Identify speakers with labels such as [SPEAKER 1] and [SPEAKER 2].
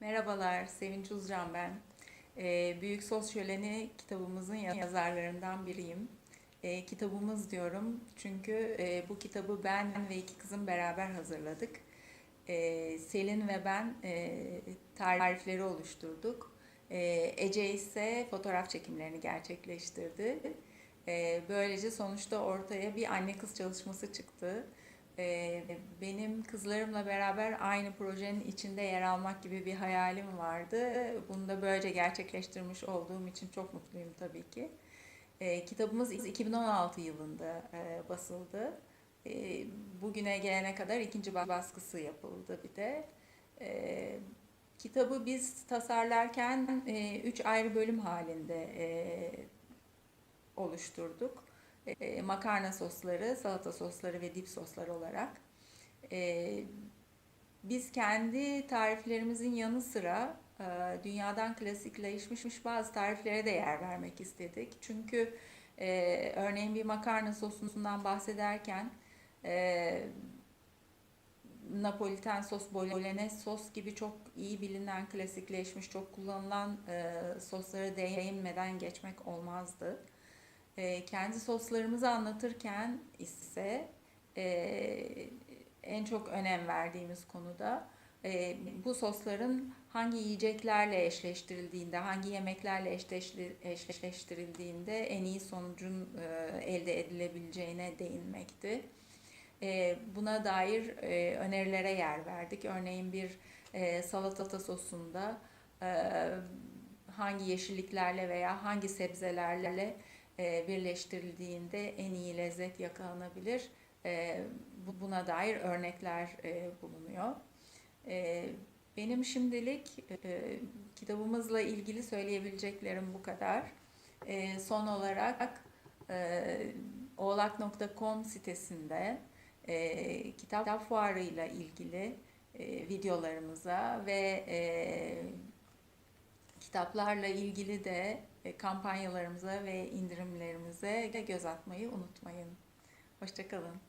[SPEAKER 1] Merhabalar, Sevinç Uzcan ben. Ee, Büyük Sos Şöleni kitabımızın yazarlarından biriyim. Ee, kitabımız diyorum çünkü e, bu kitabı ben ve iki kızım beraber hazırladık. Ee, Selin ve ben e, tarifleri oluşturduk. Ee, Ece ise fotoğraf çekimlerini gerçekleştirdi. Ee, böylece sonuçta ortaya bir anne kız çalışması çıktı. Ee, Benim kızlarımla beraber aynı projenin içinde yer almak gibi bir hayalim vardı. Bunu da böylece gerçekleştirmiş olduğum için çok mutluyum tabii ki. Ee, Kitabımız 2016 yılında e, basıldı. Ee, Bugüne gelene kadar ikinci baskısı yapıldı bir de. Kitabı biz tasarlarken e, üç ayrı bölüm halinde e, oluşturduk. E, makarna sosları, salata sosları ve dip sosları olarak. E, biz kendi tariflerimizin yanı sıra e, dünyadan klasikleşmiş bazı tariflere de yer vermek istedik. Çünkü e, örneğin bir makarna sosundan bahsederken e, Napoliten sos, bolognese sos gibi çok iyi bilinen, klasikleşmiş, çok kullanılan e, soslara değinmeden geçmek olmazdı. E, kendi soslarımızı anlatırken ise e, en çok önem verdiğimiz konuda e, bu sosların hangi yiyeceklerle eşleştirildiğinde, hangi yemeklerle eşleşli- eşleştirildiğinde en iyi sonucun e, elde edilebileceğine değinmekti. E, buna dair e, önerilere yer verdik. Örneğin bir e, salata sosunda e, hangi yeşilliklerle veya hangi sebzelerle birleştirildiğinde en iyi lezzet yakalanabilir. E, bu- buna dair örnekler e, bulunuyor. E, benim şimdilik e, kitabımızla ilgili söyleyebileceklerim bu kadar. E, son olarak e, oğlak.com sitesinde e, kitap fuarıyla ilgili e, videolarımıza ve e, kitaplarla ilgili de e, kampanyalarımıza ve indirimlerimize göz atmayı unutmayın. Hoşçakalın.